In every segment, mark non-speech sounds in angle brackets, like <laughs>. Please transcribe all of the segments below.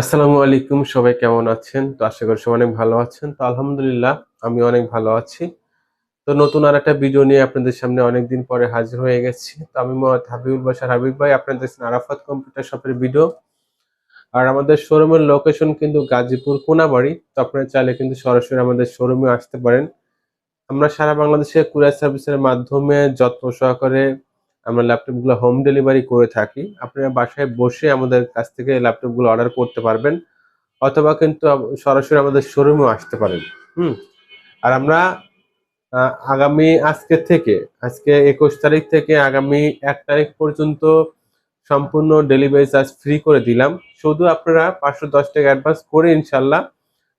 আসসালামু আলাইকুম, সবাই কেমন আছেন? তো আশা করি সবাই অনেক ভালো আছেন। তো আলহামদুলিল্লাহ, আমি অনেক ভালো আছি। তো নতুন আর একটা ভিডিও নিয়ে আপনাদের সামনে অনেকদিন পরে হাজির হয়ে গেছি। তো আমি মোহাম্মদ হাবিবুল বাসার হাবিব ভাই, আপনাদের আরাফাত কম্পিউটার শপের ভিডিও। আর আমাদের শোরুমের লোকেশন কিন্তু গাজীপুর কোনাবাড়ি। তো আপনারা চাইলে কিন্তু সরাসরি আমাদের শোরুমে আসতে পারেন। আমরা সারা বাংলাদেশে কুরিয়ার সার্ভিসের মাধ্যমে যত্ন সহকারে আমরা ল্যাপটপগুলো হোম ডেলিভারি করে থাকি। আপনারা বাসায় বসে আমাদের কাছ থেকে ল্যাপটপগুলো অর্ডার করতে পারবেন অথবা কিন্তু সরাসরি আমাদের শোরুমেও আসতে পারেন। হুম? আর আমরা আগামী আজকে থেকে, আজকে একুশ তারিখ থেকে আগামী এক তারিখ পর্যন্ত সম্পূর্ণ ডেলিভারি চার্জ ফ্রি করে দিলাম। শুধু আপনারা পাঁচশো দশ টাকা অ্যাডভান্স করে ইনশাল্লাহ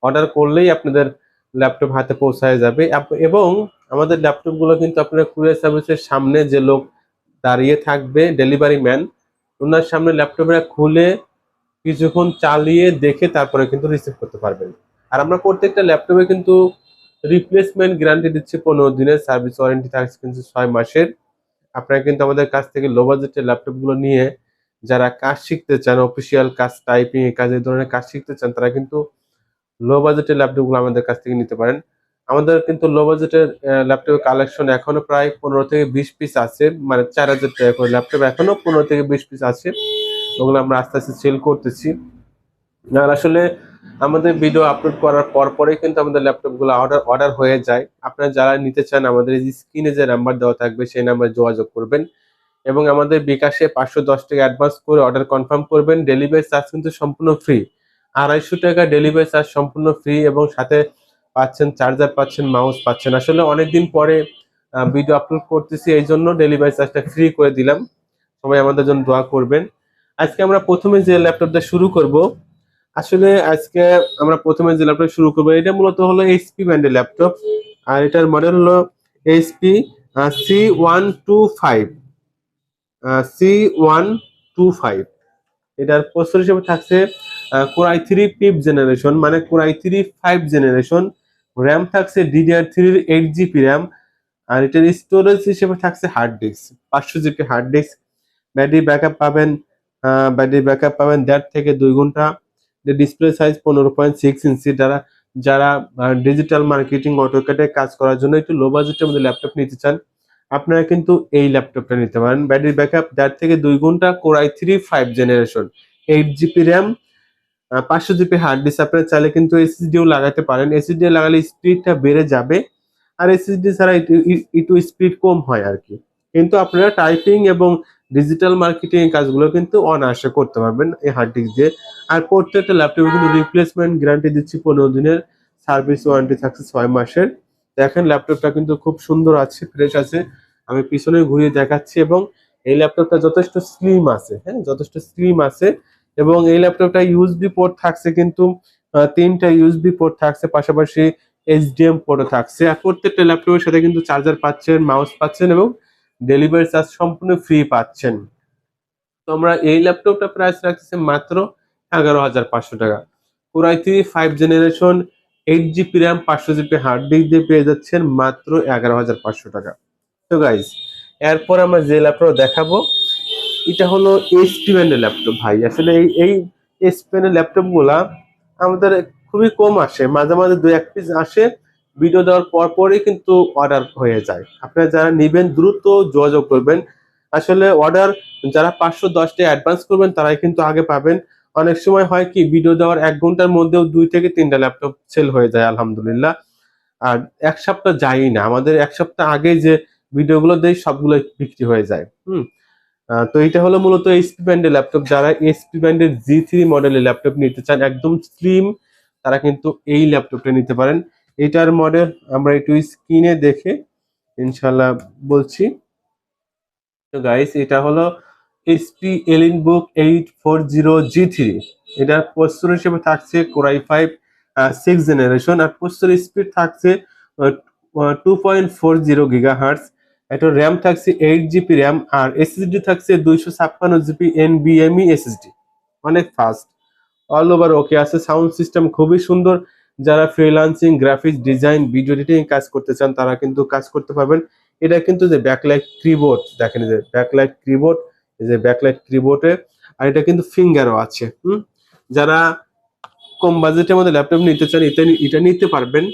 অর্ডার করলেই আপনাদের ল্যাপটপ হাতে পৌঁছায় যাবে। এবং আমাদের ল্যাপটপগুলো কিন্তু আপনার কুরিয়ার সার্ভিসের সামনে যে লোক দাঁড়িয়ে থাকবে ডেলিভারি ম্যান। ওনার সামনে ল্যাপটপটা খুলে কিছুক্ষণ চালিয়ে দেখে তারপরে কিন্তু রিসিভ করতে পারবেন। আর আমরা প্রত্যেকটা ল্যাপটপে কিন্তু রিপ্লেসমেন্ট গ্যারান্টি দিচ্ছি পনেরো দিনের সার্ভিস ওয়ারেন্টি থাকছে কিন্তু ছয় মাসের। আপনারা কিন্তু আমাদের কাছ থেকে লো বাজেটের ল্যাপটপগুলো নিয়ে যারা কাজ শিখতে চান অফিসিয়াল কাজ টাইপিং কাজ, এই ধরনের কাজ শিখতে চান, তারা কিন্তু লো বাজেটের ল্যাপটপগুলো আমাদের কাছ থেকে নিতে পারেন। আমাদের কিন্তু লো বাজেটের ল্যাপটপের কালেকশন এখনও প্রায় পনেরো থেকে বিশ পিস আছে মানে চার হাজার টাকা করে ল্যাপটপ এখনও পনেরো থেকে বিশ পিস আছে। ওগুলো আমরা আস্তে আস্তে সেল করতেছি। আর আসলে আমাদের ভিডিও আপলোড করার পর পরেই কিন্তু আমাদের ল্যাপটপগুলো অর্ডার অর্ডার হয়ে যায়। আপনারা যারা নিতে চান, আমাদের স্ক্রিনে যে নাম্বার দেওয়া থাকবে, সেই নাম্বারে যোগাযোগ করবেন। এবং আমাদের বিকাশে পাঁচশো দশ টাকা অ্যাডভান্স করে অর্ডার কনফার্ম করবেন। ডেলিভারি চার্জ কিন্তু সম্পূর্ণ ফ্রি আড়াইশো টাকা ডেলিভারি চার্জ সম্পূর্ণ ফ্রি এবং সাথে পাচ্ছেন, চার্জার পাচ্ছেন মাউস পাচ্ছেন। আসলে অনেকদিন পরে ভিডিও আপলোড করতেছি, এই জন্য ডেলিভারি চার্জটা ফ্রি করে দিলাম। সবাই আমাদের জন্য দোয়া করবেন। আজকে আমরা প্রথমে যে ল্যাপটপটা শুরু করব, আসলে আজকে আমরা প্রথমে যে ল্যাপটপ শুরু করব, এটা মূলত হলো এইচপি ব্র্যান্ডের ল্যাপটপ আর এটার মডেল হলো HP C one two five C one two five এটার প্রসেসর হিসেবে থাকছে core i three fifth generation মানে core i three five generation RAM থাকছে ডিডিআর থ্রির এইট জিবি র্যাম আর এটার স্টোরেজ হিসেবে থাকছে হার্ড ডিস্ক পাঁচশো GB hard disk battery backup পাবেন ব্যাটারি ব্যাকআপ পাবেন দেড় থেকে দুই ঘণ্টা। ডিসপ্লে সাইজ পনেরো পয়েন্ট সিক্স ইঞ্চি যারা যারা ডিজিটাল মার্কেটিং অটোকেটে কাজ করার জন্য একটু লো বাজেটের মধ্যে ল্যাপটপ নিতে চান, আপনারা কিন্তু এই ল্যাপটপটা নিতে পারেন। ব্যাটারি ব্যাকআপ দেড় থেকে দুই ঘণ্টা core i three five generation eight GB RAM পাঁচশো জিবি হার্ড ডিস্ক আপনারা চাইলে কিন্তু এসএসডিও লাগাতে পারেন। এসএসডি লাগালে স্পিডটা বেড়ে যাবে আর এসএসডি ছাড়া একটু স্পিড কম হয় আর কি। কিন্তু আপনারা টাইপিং এবং ডিজিটাল মার্কেটিং এর কাজগুলো কিন্তু অনায়াসে করতে পারবেন এই হার্ড ডিস্ক দিয়ে। আর প্রত্যেকটা ল্যাপটপে কিন্তু রিপ্লেসমেন্ট গ্যারান্টি দিচ্ছি পনেরো দিনের সার্ভিস ওয়ারেন্টি থাকছে ছয় মাসের। দেখেন ল্যাপটপটা কিন্তু খুব সুন্দর আছে ফ্রেশ আছে। আমি পিছনে ঘুরিয়ে দেখাচ্ছি এবং এই ল্যাপটপটা যথেষ্ট স্লিম আছে হ্যাঁ যথেষ্ট স্লিম আছে। এবং এই ল্যাপটপটা ইউএসবি পোর্ট থাকছে কিন্তু তিনটা ইউএসবি পোর্ট থাকছে, পাশাপাশি এইচডিএম পোর্টও থাকছে। আর প্রত্যেকটা ল্যাপটপের সাথে কিন্তু চার্জার পাচ্ছেন মাউস পাচ্ছেন এবং ডেলিভারি চার্জ সম্পূর্ণ ফ্রি পাচ্ছেন। তো আমরা এই ল্যাপটপটা প্রাইস রাখছি মাত্র এগারো হাজার পাঁচশো টাকা। Core i three five generation eight GB RAM পাঁচশো জিবি হার্ড ডিস্ক দিয়ে পেয়ে যাচ্ছেন মাত্র এগারো হাজার পাঁচশো টাকা। তো গাইজ এরপর আমরা যে ল্যাপটপ দেখাবো এটা হলো এইচপি ব্র্যান্ডের ল্যাপটপ ভাই। আসলে এই এই এইচপি ব্র্যান্ডের ল্যাপটপগুলা আমাদের খুবই কম আসে। মাঝে মাঝে দু এক পিস আসে ভিডিও দেওয়ার পর পরই কিন্তু অর্ডার হয়ে যায়। আপনারা যারা নেবেন, দ্রুত যোগাযোগ করবেন। আসলে অর্ডার যারা পাঁচশো দশটা অ্যাডভান্স করবেন, তারাই কিন্তু আগে পাবেন। অনেক সময় হয় কি ভিডিও দেওয়ার এক ঘণ্টার মধ্যেও দুই থেকে তিনটা ল্যাপটপ সেল হয়ে যায়, আলহামদুলিল্লাহ। আর এক সপ্তাহ যায়ই না। আমাদের এক সপ্তাহ আগে যে ভিডিওগুলো দেয় সবগুলো বিক্রি হয়ে যায়। হুম। তো এটা হলো মূলত এইচপি ব্র্যান্ডের ল্যাপটপ যারা এইচপি ব্র্যান্ডের জি থ্রি মডেলের ল্যাপটপ নিতে চান, একদম স্লিম তারা কিন্তু এই ল্যাপটপটা নিতে পারেন। এটার মডেল আমরা একটু স্ক্রিনে দেখে ইনশাল্লাহ বলছি। তো গাইস এটা হলো HP Elite book eight four zero G three এটার প্রস্তুর হিসেবে থাকছে core i five six generation R প্রস্তুর speed থাকছে two point four zero giga hertz এটা র্যাম থাকছে এইট জিবি র্যাম আর এসএসডি থাকছে দুইশো ছাপ্পান্ন জিবি এনবিএমই এসএসডি অনেক ফাস্ট অল ওভার ওকে আছে। সাউন্ড সিস্টেম খুবই সুন্দর। যারা freelancing graphics design video editing কাজ করতে চান, তারা কিন্তু কাজ করতে পারবেন। এটা কিন্তু যে ব্যাকলাইট কিবোর্ড দেখেন যে ব্যাকলাইট কিবোর্ড যে ব্যাকলাইট কিবোর্ডে আর এটা কিন্তু ফিঙ্গারও আছে, হুম? যারা কম বাজেটের মধ্যে ল্যাপটপ নিতে চান, এটা এটা নিতে পারবেন।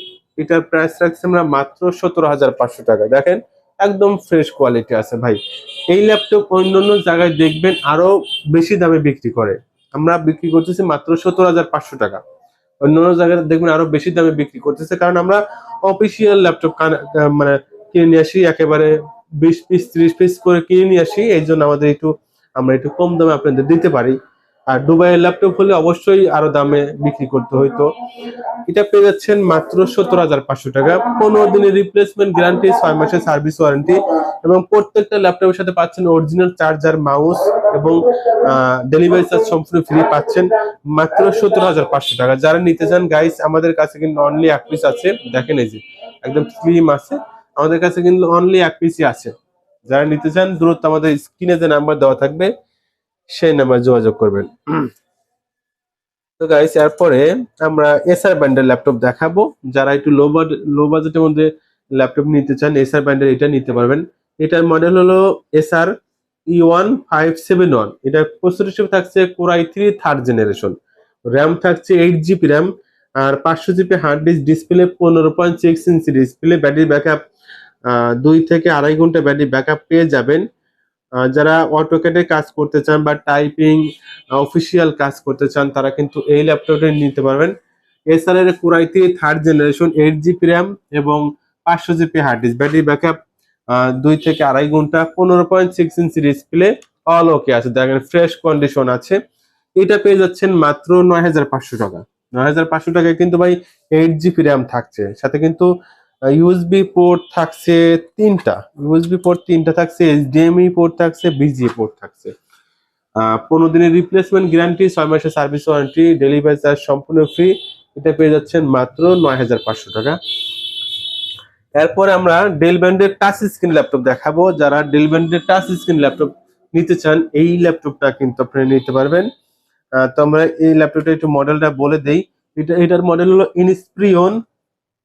এটার প্রাইস রাখছি আমরা মাত্র সতেরো হাজার পাঁচশো টাকা। দেখেন একদম ফ্রেশ কোয়ালিটি আছে ভাই। এই ল্যাপটপ অন্য অন্য জায়গায় দেখবেন আরও বেশি দামে বিক্রি করে। আমরা বিক্রি করতেছি মাত্র সতেরো হাজার পাঁচশো টাকা। অন্য অন্য জায়গায় দেখবেন আরও বেশি দামে বিক্রি করতেছে কারণ আমরা অফিসিয়াল ল্যাপটপ মানে কিনে নিয়ে আসি, একেবারে বিশ পিস ত্রিশ পিস করে কিনে নিয়ে আসি। এই জন্য আমাদের একটু, আমরা একটু কম দামে আপনাদের দিতে পারি। আর দুবাইয়ের ল্যাপটপ হলে অবশ্যই আরও দামে বিক্রি করতে হইতো। এটা পেয়ে যাচ্ছেন মাত্র সত্তর হাজার পাঁচশো টাকা। পনেরো দিনের রিপ্লেসমেন্ট গ্যারান্টি ছয় মাসের সার্ভিস ওয়ারেন্টি এবং প্রত্যেকটা ল্যাপটপের সাথে পাচ্ছেন অরিজিনাল চার্জার মাউস এবং ডেলিভারি চার্জ সম্পূর্ণ ফ্রি পাচ্ছেন মাত্র সত্তর হাজার পাঁচশো টাকা। যারা নিতে চান গাইস আমাদের কাছে কিন্তু অনলি এক পিস আছে। দেখেন এই যে, একদম স্লিম আছে। আমাদের কাছে কিন্তু অনলি এক পিসই আছে। যারা নিতে চান দূরত্ব আমাদের স্ক্রিনে যে নাম্বার দেওয়া থাকবে সেই নাম্বার যোগাযোগ করবেন। তো গাইস এরপরে আমরা এসআর ব্যান্ডের ল্যাপটপ দেখাবো। যারা একটু লো লো বাজেটের মধ্যে ল্যাপটপ নিতে চান এসআর ব্যান্ডের এটা নিতে পারবেন। এটার মডেল হলো SR E one five seven one এটা প্রস্তুত হিসেবে থাকছে core i three third generation RAM থাকছে এইট জিবি র্যাম আর পাঁচশো জিবি হার্ড ডিস্ক ডিসপ্লে পনেরো point six inch display battery backup দুই থেকে আড়াই ঘণ্টা ব্যাটারি ব্যাকআপ পেয়ে যাবেন। যারা অটোকেটে কাজ করতে চান বা টাইপিং অফিসিয়াল কাজ করতে চান, তারা কিন্তু এই ল্যাপটপটা নিতে পারবেন। এসআর এর third generation eight GB RAM এবং পাঁচশো GB hard disk battery backup দুই থেকে আড়াই ঘণ্টা, পনেরো point six inch display all okay আছে। দেখেন ফ্রেশ কন্ডিশন আছে। এটা পেয়ে যাচ্ছেন মাত্র নয় হাজার পাঁচশো টাকা। নয় হাজার পাঁচশো টাকায় কিন্তু ভাই এইট জিবি র্যাম থাকছে। সাথে কিন্তু ইউএসবি পোর্ট থাকছে তিনটা ইউএসবি পোর্ট তিনটা থাকছে এইচডিএমআই পোর্ট থাকছে বিজিএ পোর্ট থাকছে। পনেরো দিনের রিপ্লেসমেন্ট গ্যারান্টি ছয় মাসের সার্ভিস ওয়ারেন্টি ডেলিভারি চার্জ সম্পূর্ণ ফ্রি এটা পেয়ে যাচ্ছেন মাত্র নয় হাজার পাঁচশো টাকা। এরপরে আমরা ডেল ব্যান্ডের টাচ স্ক্রিন ল্যাপটপ দেখাবো। যারা ডেল ব্যান্ডের টাচ স্ক্রিন ল্যাপটপ নিতে চান, এই ল্যাপটপটা কিন্তু আপনি নিতে পারবেন। তো আমরা এই ল্যাপটপটা একটু মডেলটা বলে দেই। এটা, এটার মডেল হলো Inspiron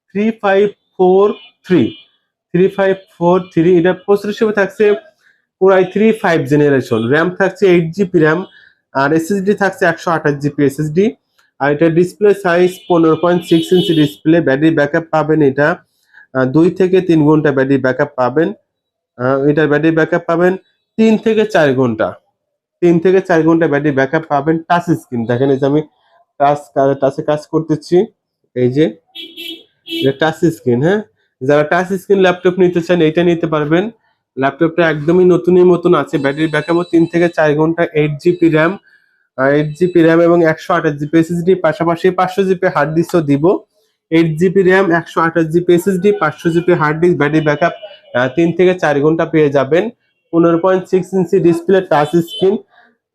three five four three three five four three এটা প্রসেসর হিসেবে থাকছে পুরাই থ্রি ফাইভ জেনারেশন র্যাম থাকছে এইট জিবি র্যাম আর এসএসডি থাকছে একশো আঠাশ জিবি এসএসডি আর এটা ডিসপ্লে সাইজ পনেরো point six inch display battery backup পাবেন এটা দুই থেকে তিন ঘণ্টা ব্যাটারি ব্যাকআপ পাবেন এটার ব্যাটারি ব্যাকআপ পাবেন তিন থেকে চার ঘণ্টা। তিন থেকে চার ঘণ্টা ব্যাটারি ব্যাকআপ পাবেন টাচ স্ক্রিন দেখেন এই যে আমি টাচ টাচে কাজ করতেছি। এই যে টাচ স্ক্রিন হ্যাঁ? যারা টাচ স্ক্রিন ল্যাপটপ নিতে চান এটা নিতে পারবেন। ল্যাপটপটা একদমই নতুনের মতন আছে। ব্যাটারি ব্যাকআপও তিন থেকে চার ঘণ্টা eight GB RAM eight GB RAM এবং একশো আঠাশ জিবি এসএসডি পাশাপাশি পাঁচশো জিবি হার্ড ডিস্কও দিব। এইট জিবি র্যাম একশো আঠাশ জিবি এসএসডি পাঁচশো GB hard disk battery backup তিন থেকে চার ঘণ্টা পেয়ে যাবেন। পনেরো point six inch display touch screen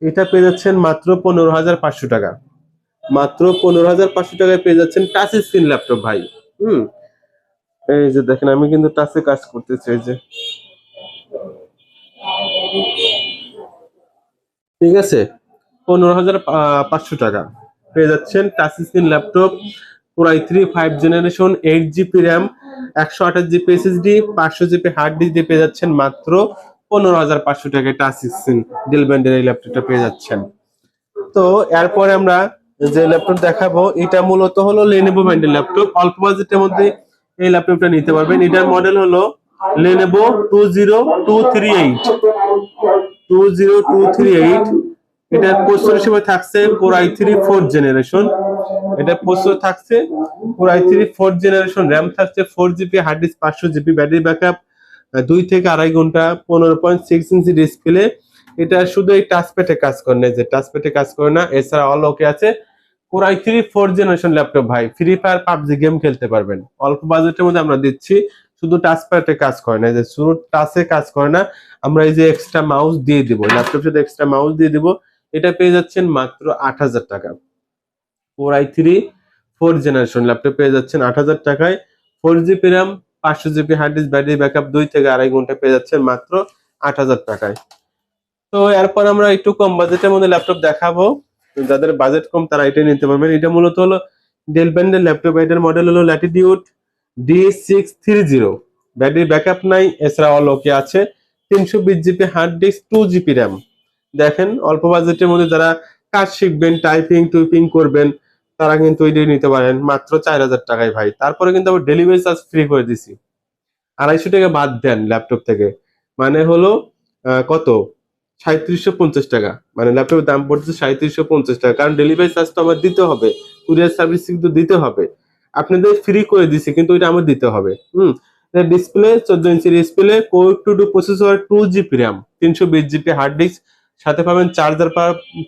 এটা পেয়ে যাচ্ছেন মাত্র পনেরো হাজার পাঁচশো টাকা। মাত্র পনেরো হাজার পাঁচশো টাকায় পেয়ে যাচ্ছেন টাচ স্ক্রিন ল্যাপটপ ভাই। হুম। এই যে দেখেন, আমি কিন্তু টাচে কাজ করতেছি, এই যে। ঠিক আছে? পনেরো হাজার পাঁচশো টাকা। পেয়ে যাচ্ছেন টাচ স্ক্রিন ল্যাপটপ পুরাই three five generation eight GB RAM একশো আঠাশ জিবি এসএসডি পাঁচশো জিবি হার্ড ডিস্ক পেয়ে যাচ্ছেন মাত্র পনেরো হাজার পাঁচশো টাকায় টাচ স্ক্রিন ডেল ব্যান্ডের এই ল্যাপটপটা পেয়ে যাচ্ছেন। তো, এরপরে আমরা যে ল্যাপটপ দেখাবো, এটা মূলত হলো লেনেভো ব্র্যান্ডের ল্যাপটপ অল্প বাজেটের মধ্যে এই ল্যাপটপটা নিতে পারবেন। এটার মডেল হলো Lenovo two zero two three eight two zero two three eight এটার প্রসেসর হিসেবে থাকছে core i three four generation এটা প্রসেসর থাকছে core i three four generation RAM থাকছে ফোর জিবি হার্ড ডিস্ক পাঁচশো জিবি ব্যাটারি ব্যাকআপ দুই থেকে আড়াই ঘণ্টা, পনেরো পয়েন্ট সিক্স ইঞ্চি ডিসপ্লে এটা শুধু এই টাচপ্যাডে কাজ করে না যে টাচপ্যাডে কাজ করে না, এছাড়া অল ওকে আছে। Core i three four generation laptop ভাই। ফ্রি ফায়ার পাবজি গেম খেলতে পারবেন। অল্প বাজেটের মধ্যে আমরা দিচ্ছি। শুধু টাচ টাচপ্যাডে কাজ করে না যে শুধু টাচে কাজ করে না, আমরা এই যে এক্সট্রা মাউস দিয়ে দিব ল্যাপটপ সাথে এক্সট্রা মাউস দিয়ে দিব, এটা পেয়ে যাচ্ছেন মাত্র আট হাজার টাকা। Core i three four generation laptop পেয়ে যাচ্ছেন আট হাজার টাকায়। ফোর জিবি র্যাম পাঁচশো GB hard disk battery backup দুই থেকে আড়াই ঘণ্টা পেয়ে যাচ্ছেন মাত্র আট হাজার টাকায়। তো এরপর আমরা একটু কম বাজেটের মধ্যে ল্যাপটপ দেখাবো। যাদের বাজেট কম, তারা এটা নিতে পারবেন। এটা মূলত হলো ডেল ব্যান্ডের ল্যাপটপ এটার মডেল হলো Latitude D six three zero battery backup নাই, এছাড়া অল ওকে আছে। তিনশো বিশ GB hard disk two GB RAM দেখেন, অল্প বাজেটের মধ্যে যারা কাজ শিখবেন টাইপিং টুইপিং করবেন, তারা কিন্তু ওইটাই নিতে পারেন। মাত্র চার হাজার টাকায় ভাই। তারপরে কিন্তু আবার ডেলিভারি চার্জ ফ্রি করে দিছি। আড়াইশো টাকা বাদ দেন ল্যাপটপ থেকে। মানে হলো কত? সাঁত্রিশশো পঞ্চাশ টাকা। মানে ল্যাপটপের দাম পড়ছে সাঁত্রিশশো পঞ্চাশ টাকা। কারণ ডেলিভারি চার্জ তো আমার দিতে হবে। কুরিয়ার সার্ভিস কিন্তু দিতে হবে। আপনাদের ফ্রি করে দিছি, কিন্তু ওইটা আমার দিতে হবে। হুম? ডিসপ্লে চোদ্দ inch display core two two processor two GB RAM তিনশো বিশ জিবি হার্ড ডিস্ক সাথে পাবেন চার্জার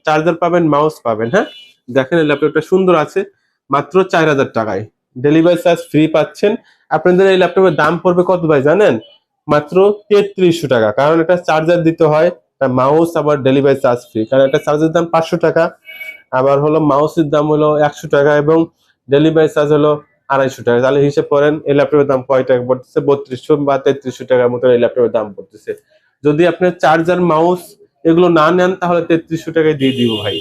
চার্জার পাবেন মাউস পাবেন হ্যাঁ? দেখেন ল্যাপটপটা সুন্দর আছে। মাত্র চার হাজার টাকায়। ডেলিভারি চার্জ ফ্রি পাচ্ছেন। আপনাদের এই ল্যাপটপের দাম পড়বে কত ভাই জানেন? মাত্র তেত্রিশশো টাকা। কারণ এটা চার্জার দিতে হয়। মাউস আবার ডেলিভারি চার্জ ফ্রি কারণ একটা চার্জের দাম পাঁচশো টাকা, আবার হলো মাউসের দাম হলো একশো টাকা এবং ডেলিভারি চার্জ হলো আড়াইশো টাকা। তাহলে হিসেব করেন, এই ল্যাপটপের দাম কয় টাকা পড়তেছে? বত্রিশশো বা তেত্রিশশো টাকার মতো এই ল্যাপটপের দাম পড়তেছে। যদি আপনার চার্জার মাউস এগুলো না নেন, তাহলে তেত্রিশশো টাকায় দিয়ে দিব ভাই।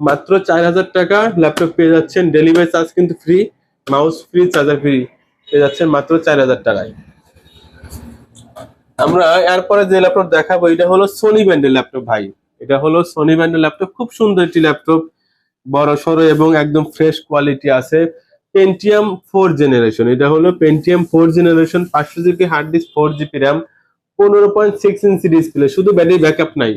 মাত্র চার হাজার টাকা ল্যাপটপ পেয়ে যাচ্ছেন। ডেলিভারি চার্জ কিন্তু free mouse free charger free পেয়ে যাচ্ছেন মাত্র চার হাজার টাকায়। আমরা এরপরে যে ল্যাপটপ দেখাবো, এটা হলো সোনি ব্র্যান্ডের ল্যাপটপ ভাই। এটা হলো সোনি ব্র্যান্ডের ল্যাপটপ খুব সুন্দর একটি ল্যাপটপ বড় সড়ো এবং একদম ফ্রেশ কোয়ালিটি আছে। পেন্টিয়াম ফোর জেনারেশন এটা হলো পেন্টিয়াম ফোর জেনারেশন পাঁচশো GB hard disk four GB RAM পনেরো পয়েন্ট সিক্স ইঞ্চি ডিসপ্লে শুধু ব্যাটারি ব্যাকআপ নাই।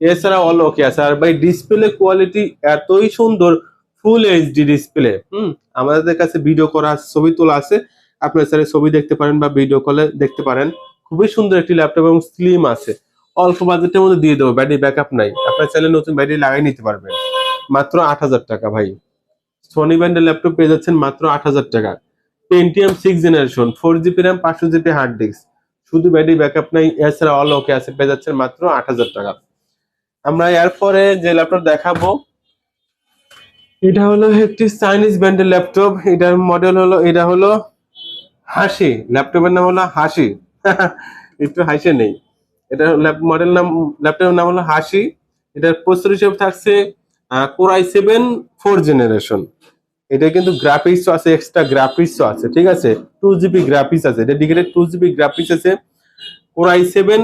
এছাড়া অল ওকে আছে। আর ভাই ডিসপ্লে কোয়ালিটি এতই সুন্দর ফুল এইচডি ডিসপ্লে হুম, আমাদের কাছে ভিডিও করা, ছবি তোলা আছে। আপনার স্যার ছবি দেখতে পারেন বা ভিডিও কলে দেখতে পারেন। খুবই সুন্দর একটি ল্যাপটপ এবং স্লিম আছে। অল্প বাজেটের মধ্যে দিয়ে দেবো ব্যাটারি ব্যাকআপ নাই। আপনার চাইলে নতুন ব্যাটারি লাগাই নিতে পারবেন। মাত্র আট হাজার টাকা ভাই। সোনি ব্র্যান্ডের ল্যাপটপ পেয়ে যাচ্ছেন মাত্র আট হাজার টাকা। Pentium six generation four GB RAM পাঁচশো জিবি হার্ড ডিস্ক শুধু ব্যাটারি ব্যাকআপ নাই, এছাড়া অল ওকে আছে, পেয়ে যাচ্ছেন মাত্র আট হাজার টাকা। আমরা এরপরে যে ল্যাপটপ দেখাবো, এটা হলো একটি চাইনিজ ব্র্যান্ডের ল্যাপটপ এটার মডেল হলো, এটা হলো হাসি। ল্যাপটপের নাম হলো হাসি। <laughs> একটু হাসি নেই। এটা মডেল নাম, ল্যাপটপের নাম হলো হাসি। এটার প্রস্তুত হিসেবে থাকছে কোরাই সেভেন ফোর জেনারেশন। এটা কিন্তু গ্রাফিক্স আছে এক্সট্রা গ্রাফিক্স আছে, ঠিক আছে? টু জিবি গ্রাফিক্স আছে ডেডিকেটেড টু জিবি গ্রাফিক্স আছে। Core i seven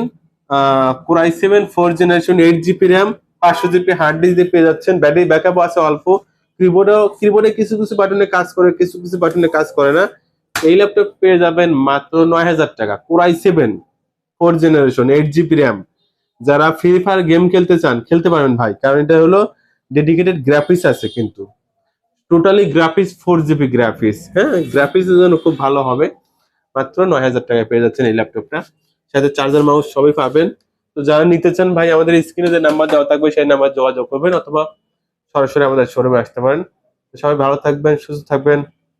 core i seven four generation eight GB RAM পাঁচশো জিবি হার্ড ডিস্ক দিয়ে পেয়ে যাচ্ছেন। ব্যাটারি ব্যাকআপ আছে অল্প। কিবোর্ডেও কিবোর্ডে কিছু কিছু বাটনে কাজ করে, কিছু কিছু বাটনে কাজ করে না। এই ল্যাপটপ পেয়ে যাবেন মাত্র নয় হাজার টাকা। Core i seven four generation eight GB RAM যারা ফ্রি ফায়ার গেম খেলতে চান, খেলতে পারবেন ভাই। কারণ এটা হলো ডেডিকেটেড গ্রাফিক্স আছে কিন্তু। Totally graphics four GB graphics হ্যাঁ? গ্রাফিক্স এর জন্য খুব ভালো হবে। মাত্র নয় হাজার টাকায় পেয়ে যাচ্ছেন এই ল্যাপটপটা সাথে চার্জার মাউস সবই পাবেন। তো যারা নিতে চান ভাই, আমাদের স্ক্রিনে যে নাম্বার দেওয়া থাকবে, সেই নাম্বার যোগাযোগ করবেন অথবা সরাসরি আমাদের শোরুমে আসতে পারেন। সবাই ভালো থাকবেন, সুস্থ থাকবেন।